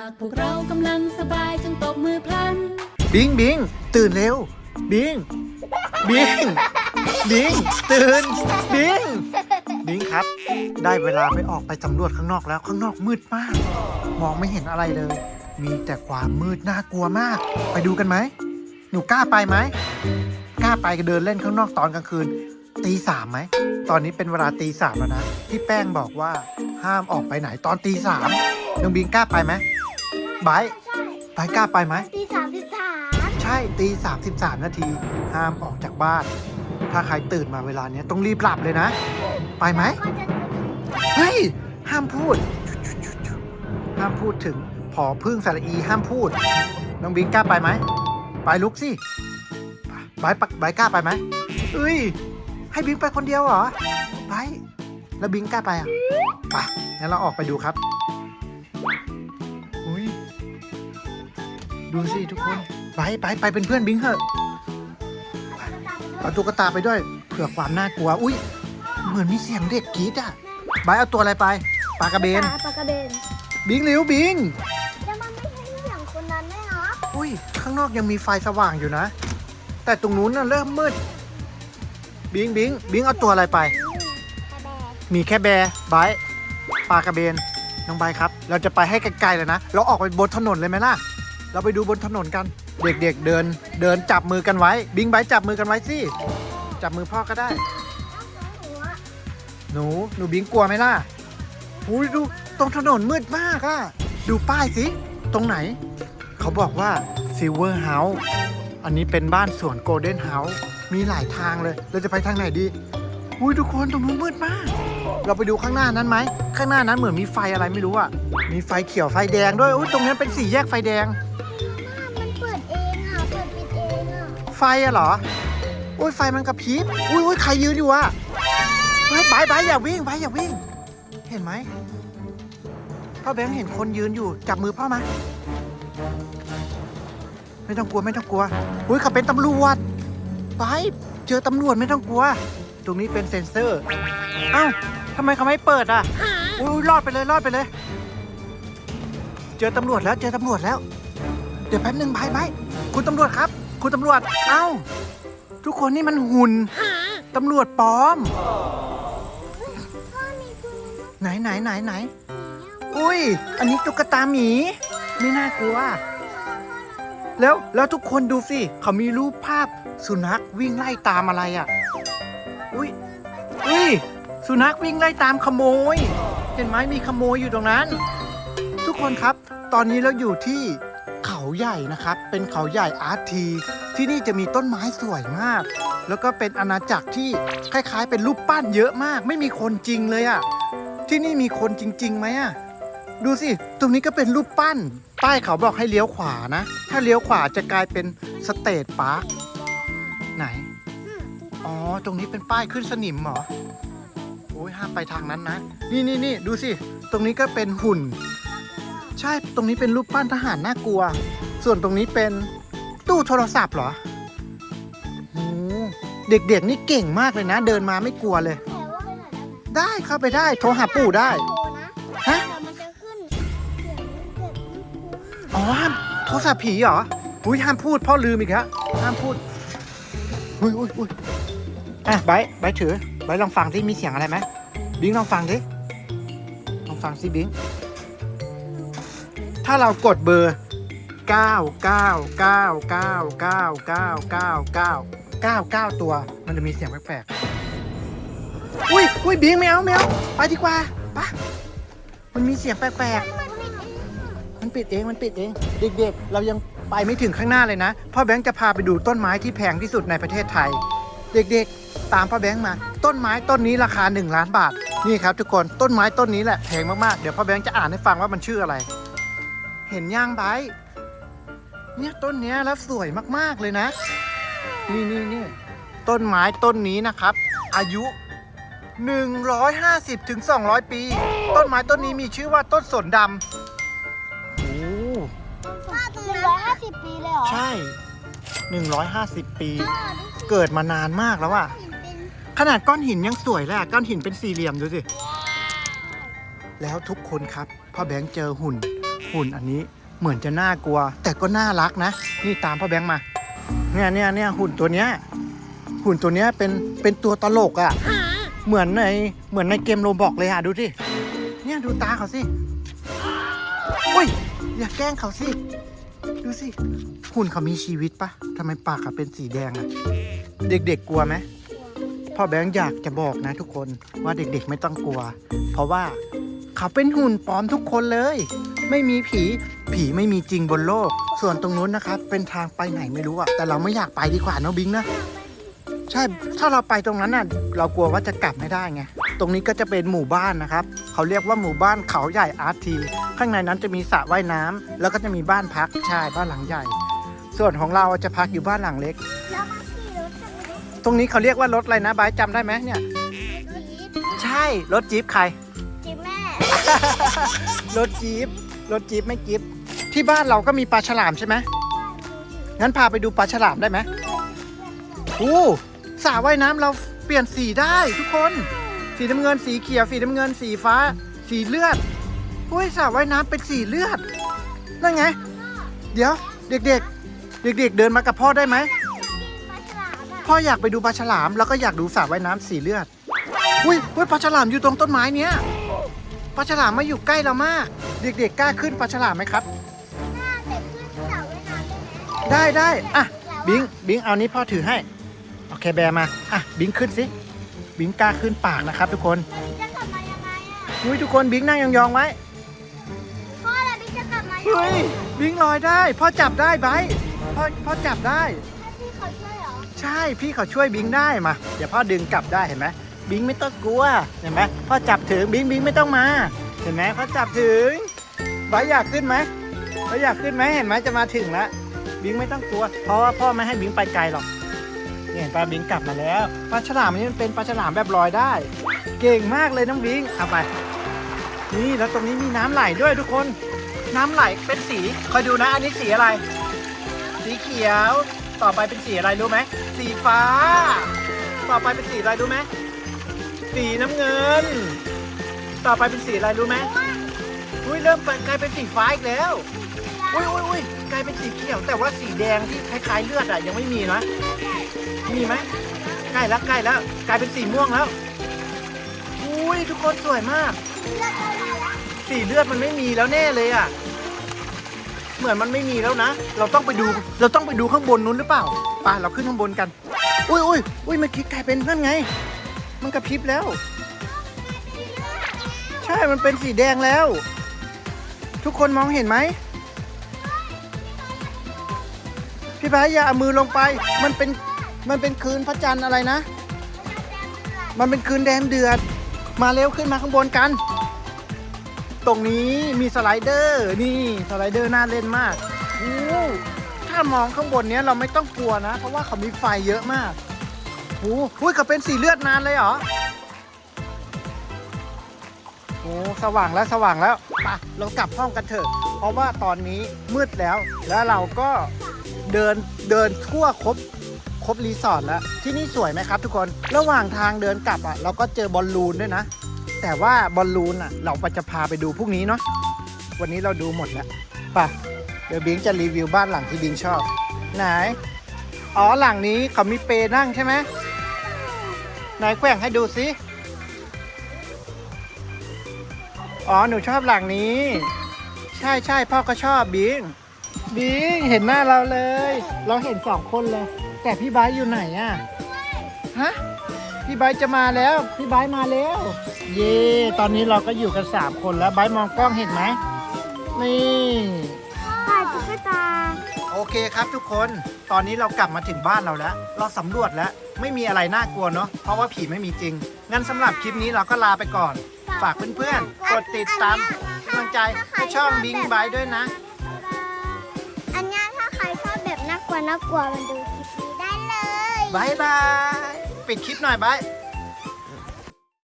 ากพวกเรากำลังสบายจงตบมือพลัน บิงบิงตื่นเร็ว บิง บิง บิง ตื่น บิง บิงครับ ได้เวลาไปออกไปสำรวจข้างนอกแล้วข้างนอกมืดมาก มองไม่เห็นอะไรเลย มีแต่ความมืดน่ากลัวมาก ไปดูกันไหม หนูกล้าไปไหม กล้าไปเดินเล่นข้างนอกตอนกลางคืนตีสามไหม ตอนนี้เป็นเวลาตีสามแล้วนะ ที่แป้งบอกว่าห้ามออกไปไหนตอนตีสามน้องบิงกล้าไปไหม ไบร์ทไบร์ทกล้าไปไหม ตีสามสิบสามใช่ตีสามสิบสามนาที ห้ามออกจากบ้าน ถ้าใครตื่นมาเวลาเนี้ยต้องรีบหลับเลยนะ ไปไหม ก็จะเฮ้ย ห้ามพูด ห้ามพูดถึงผอพึ่งสระอีห้ามพูด น้องบิงกล้าไปไหม ไปลุกสิไปไปไปกล้าไปไหมเอ้ย ให้บิงไปคนเดียวเหรอ ไป แล้วบิงกล้าไปอะ ไป งั้นเราออกไปดูครับ ดูสิทุกคน ไปไปไปเป็นเพื่อนบิงเถอะไปเอาตุ๊กตาไปด้วยเผื่อความน่ากลัว อุ้ยเหมือนมีเสียงเด็กกรี๊ดอะบายเอาตัวอะไรไปปลากระเบนตาปลากระเบนบิงเร็วบิงแล้วมันไม่ใช่เสียงคนนั้นด้วยนะอุ้ยข้างนอกยังมีไฟสว่างอยู่นะ แต่ตรงนู้นน่ะเริ่มมืดบิงบิงบิงเอาตัวอะไรไปกระแบกมีแค่แบร์ไบร์ทปลากระเบนน้องไบร์ทครับ เราจะไปให้ไกลๆเลยนะ เราออกไปบนถนนเลยไหมล่ะ เราไปดูบนถนนกัน เด็กๆเดินเดินจับมือกันไว้ บิงไบร์จับมือกันไว้สิ จับมือพ่อก็ได้ หนู หนูบิงกลัวไหมล่ะอุ้ยดูตรงถนนมืดมากอะดูป้ายสิ ตรงไหน เขาบอกว่า Silver House อันนี้เป็นบ้านสวน Golden House มีหลายทางเลย เราจะไปทางไหนดีอุ้ยทุกคนตรงนู้นมืดมาก เราไปดูข้างหน้านั้นไหม ข้างหน้านั้นเหมือนมีไฟอะไรไม่รู้อะมีไฟเขียวไฟแดงด้วยอุ้ยตรงนั้นเป็นสี่แยกไฟแดง ไฟอะเหรอ อุ้ยไฟมันกระพริบ อุ้ยอุ้ยใครยืนอยู่อะเฮ้ยบายบายอย่าวิ่งบายอย่าวิ่ง เห็นไหมพ่อแบงค์เห็นคนยืนอยู่ จับมือพ่อมา ไม่ต้องกลัวไม่ต้องกลัว อุ้ยเขาเป็นตำรวจไปเจอตำรวจไม่ต้องกลัว ตรงนี้เป็นเซ็นเซอร์ เอ้าทำไมเขาไม่เปิดอะ อุ้ยรอดไปเลยรอดไปเลย เจอตำรวจแล้วเจอตำรวจแล้ว เดี๋ยวแป๊บหนึ่งบายบายคุณตำรวจครับ คุณตำรวจ เอ้า ทุกคนนี่มันหุ่น ตำรวจปลอม พ่อมีตัวไหนไหนไหนไหน อุ้ย อันนี้ตุ๊กตาหมี ไม่น่ากลัว แล้ว แล้วทุกคนดูสิ เขามีรูปภาพสุนัขวิ่งไล่ตามอะไรอะ อุ้ย อุ้ย สุนัขวิ่งไล่ตามขโมย เห็นไหมมีขโมยอยู่ตรงนั้น ทุกคนครับ ตอนนี้เราอยู่ที่ เขาใหญ่นะครับ เป็นเขาใหญ่อาร์ทีที่นี่จะมีต้นไม้สวยมาก แล้วก็เป็นอาณาจักรที่คล้ายๆ เป็นรูปปั้นเยอะมาก ไม่มีคนจริงเลยอะที่นี่มีคนจริงๆไหมอะดูสิ ตรงนี้ก็เป็นรูปปั้น ป้ายเขาบอกให้เลี้ยวขวานะ ถ้าเลี้ยวขวาจะกลายเป็นสเตทพาร์ค ไหน อ๋อ ตรงนี้เป็นป้ายขึ้นสนิมเหรอ โอ้ยห้ามไปทางนั้นนะ นี่นี่นี่ดูสิ ตรงนี้ก็เป็นหุ่น ใช่ตรงนี้เป็นรูปปั้นทหารน่ากลัว ส่วนตรงนี้เป็นตู้โทรศัพท์เหรอโอ้เด็กๆนี่เก่งมากเลยนะ เดินมาไม่กลัวเลย แต่ว่าไปไหนได้ได้เข้าไปได้ โทรหาปู่ได้ โทรนะฮะเดี๋ยวมันจะขึ้นเสียงเกิดขึ้นอ๋อห้ามโทรศัพท์ผีเหรออุ้ยห้ามพูดพ่อลืมอีกแล้วห้ามพูดอุ้ยอุ้ยอุ้ยอะไบร์ทไบร์ทถือไบร์ทลองฟังที่มีเสียงอะไรไหมบิงลองฟังดิลองฟังสิบิง ถ้าเรากดเบอร์ 9 9 9 9 9 9 9 9 9 9 ตัว มันจะมีเสียงแปลกๆ อุ้ยอุ้ยบิงแมวแมวไปดีกว่าปะมันมีเสียงแปลกๆ มันปิดเอง มันปิดเอง เด็กๆ เรายังไปไม่ถึงข้างหน้าเลยนะ พ่อแบงค์จะพาไปดูต้นไม้ที่แพงที่สุดในประเทศไทย เด็กๆ ตามพ่อแบงค์มา ต้นไม้ต้นนี้ราคา 1 ล้านบาท นี่ครับทุกคน ต้นไม้ต้นนี้แหละแพงมากๆ เดี๋ยวพ่อแบงค์จะอ่านให้ฟังว่ามันชื่ออะไร เห็นย่างไบร์ทเนี่ยต้นเนี้ยแล้วสวยมากๆเลยนะ นี่นี่นี่ต้นไม้ต้นนี้นะครับ อายุ 150ถึง200 ปี ต้นไม้ต้นนี้มีชื่อว่าต้นสนดำโอ้ป้าตรงนั้นร้อยห้าสิบปีเลยเหรอใช่ 150 ปี เกิดมานานมากแล้วอะเห็นเป็นขนาดก้อนหินยังสวยเลยอะก้อนหินเป็นสี่เหลี่ยมดูสิ แล้วทุกคนครับพ่อแบงค์เจอหุ่น หุ่นอันนี้เหมือนจะน่ากลัว แต่ก็น่ารักนะ นี่ตามพ่อแบงค์มา เนี่ยเนี่ยเนี่ยหุ่นตัวเนี้ยหุ่นตัวเนี้ยเป็นเป็นตัวตลกอะ่ะ เหมือนในเหมือนในเกมโรบอกเลยอะดูสิเนี่ยดูตาเขาสิอุ้ยอย่าแกล้งเขาสิ ดูสิ หุ่นเขามีชีวิตปะทำไมปากเขาเป็นสีแดงอะเด็กๆกลัวไหมพ่อแบงค์อยากจะบอกนะทุกคนว่าเด็กๆไม่ต้องกลัว เพราะว่า เขาเป็นหุ่นปลอมทุกคนเลย ไม่มีผี ผีไม่มีจริงบนโลก ส่วนตรงนู้นนะครับ เป็นทางไปไหนไม่รู้อะแต่เราไม่อยากไปดีกว่าเนอะบิงนะใช่ถ้าเราไปตรงนั้นน่ะ เรากลัวว่าจะกลับไม่ได้ไงตรงนี้ก็จะเป็นหมู่บ้านนะครับ เขาเรียกว่าหมู่บ้านเขาใหญ่อาร์ทีข้างในนั้นจะมีสระว่ายน้ำแล้วก็จะมีบ้านพักใช่บ้านหลังใหญ่ ส่วนของเราจะพักอยู่บ้านหลังเล็กแล้วมาขี่รถกันไหมตรงนี้เขาเรียกว่ารถอะไรนะบายจำได้ไหมเนี่ยจี๊ดใช่รถจี๊ปใครจี๊ดแม่ รถจี๊ปรถจี๊ปไม่จี๊ปที่บ้านเราก็มีปลาฉลามใช่ไหมงั้นพาไปดูปลาฉลามได้ไหมอู้สระว่ายน้ำเราเปลี่ยนสีได้ทุกคน สีน้ำเงินสีเขียวสีน้ำเงินสีฟ้า สีเลือดอุ้ยสระว่ายน้ำเป็นสีเลือดนั่นไง เดี๋ยว เด็กๆ เด็ก ๆ เดินมากับพ่อได้ไหมพ่ออยากไปดูปลาฉลามแล้วก็อยากดูสระว่ายน้ำสีเลือดอุ้ยอุ้ยปลาฉลามอยู่ตรงต้นไม้เนี้ย ปลาฉลามมาอยู่ใกล้เรามาก เด็กๆกล้าขึ้นปลาฉลามไหมครับหน้าแต่ขึ้นเสาไว้นานได้ไหมได้ได้อะบิงบิงเอานี้พ่อถือให้โอเคแบร์มาอะบิงขึ้นสิบิงกล้าขึ้นปากนะครับ ทุกคนแล้วบิ๊กจะกลับมายังไงอะอุ้ยทุกคนบิงนั่งยองๆไว้พ่อแล้วบิ๊กจะกลับมายังไงเฮ้ยบิงลอยได้พ่อจับได้ไบร์ทพ่อพ่อจับได้ ให้พี่เขาช่วยเหรอใช่พี่เขาช่วยบิงได้มา เดี๋ยวพ่อดึงกลับได้เห็นไหม บิงไม่ต้องกลัวเห็นไหมพ่อจับถึงบิงบิงไม่ต้องมา เห็นไหมพ่อจับถึงไบร์ทอยากขึ้นไหมไบร์ทอยากขึ้นไหมเห็นไหมจะมาถึงแล้วบิงไม่ต้องกลัว เพราะว่าพ่อไม่ให้บิงไปไกลหรอกนี่เห็นปลาบิงกลับมาแล้วปลาฉลามนนี้มันเป็นปลาฉลามแบบลอยได้ เก่งมากเลยน้องบิงเอาไป นี่แล้วตรงนี้มีน้ำไหลด้วยทุกคน น้ำไหลเป็นสีคอยดูนะอันนี้สีอะไร สีเขียว ต่อไปเป็นสีอะไรรู้ไหมสีฟ้า ต่อไปเป็นสีอะไรรู้ไหม สีน้ำเงิน ต่อไปเป็นสีอะไรรู้ไหมอุ้ยเริ่มเป็นกลายเป็นสีฟ้าอีกแล้วอุ้ยอุ้ยอุ้ยกลายเป็นสีเขียว แต่ว่าสีแดงที่คล้ายๆเลือดอะยังไม่มีนะมีไหมใกล้แล้วใกล้แล้ว กลายเป็นสีม่วงแล้วอุ้ยทุกคนสวยมาก สีเลือดมันไม่มีแล้วแน่เลยอะเหมือนมันไม่มีแล้วนะ เราต้องไปดู เราต้องไปดูข้างบนนู้นหรือเปล่าไป่าเราขึ้นข้างบนกัน อุ้ยอุ้ยอุ้ยเมื่อกี้กลายเป็นนั่นไง มันกระพริบแล้ว ใช่ มันเป็นสีแดงแล้ว ทุกคนมองเห็นไหม พี่พายอย่าเอามือลงไป มันเป็น มันเป็นคืนพระจันทร์อะไรนะ มันเป็นคืนแดงเดือด มาเร็วขึ้นมาข้างบนกัน ตรงนี้มีสไลเดอร์ นี่สไลเดอร์น่าเล่นมาก ถ้ามองข้างบนเนี้ยเราไม่ต้องกลัวนะ เพราะว่าเขามีไฟเยอะมาก โอ้โหเขาเป็นสีเลือดนานเลยเหรอโอ้สว่างแล้วสว่างแล้วไปเรากลับห้องกันเถอะ เพราะว่าตอนนี้มืดแล้ว แล้วเราก็เดินเดินทั่วครบครบรีสอร์ทแล้ว ที่นี่สวยไหมครับทุกคนระหว่างทางเดินกลับอะเราก็เจอบอลลูนด้วยนะ แต่ว่าบอลลูนอะ เราจะพาไปดูพรุ่งนี้เนาะวันนี้เราดูหมดแล้วไป่ะเดี๋ยวบิงจะรีวิวบ้านหลังที่บิงชอบ ไหน อ๋อหลังนี้เขามีเปนั่งใช่ไหม ไหนแกว่งให้ดูสิอ๋อ หนูชอบหลังนี้ ใช่ใช่พ่อก็ชอบบิงบิงเห็นหน้าเราเลย เราเห็นสองคนเลย แต่พี่ไบร์ทอยู่ไหนอะฮะพี่ไบร์ทจะมาแล้ว พี่ไบร์ทมาแล้ว เย่ตอนนี้เราก็อยู่กันสามคนแล้วไบร์ทมองกล้องเห็นไหมนี่ ถ่ายตุ๊กตา โอเคครับทุกคน ตอนนี้เรากลับมาถึงบ้านเราแล้ว เราสำรวจแล้ว ไม่มีอะไรน่ากลัวเนาะ เพราะว่าผีไม่มีจริง งั้นสำหรับคลิปนี้เราก็ลาไปก่อน ฝากเพื่อนๆ กดติดตามกำลังใจให้ช่องบิงบายด้วยนะ อันนี้ถ้าใครชอบแบบน่ากลัวน่ากลัวมาดูคลิปนี้ได้เลยบายบาย ปิดคลิปหน่อยบาย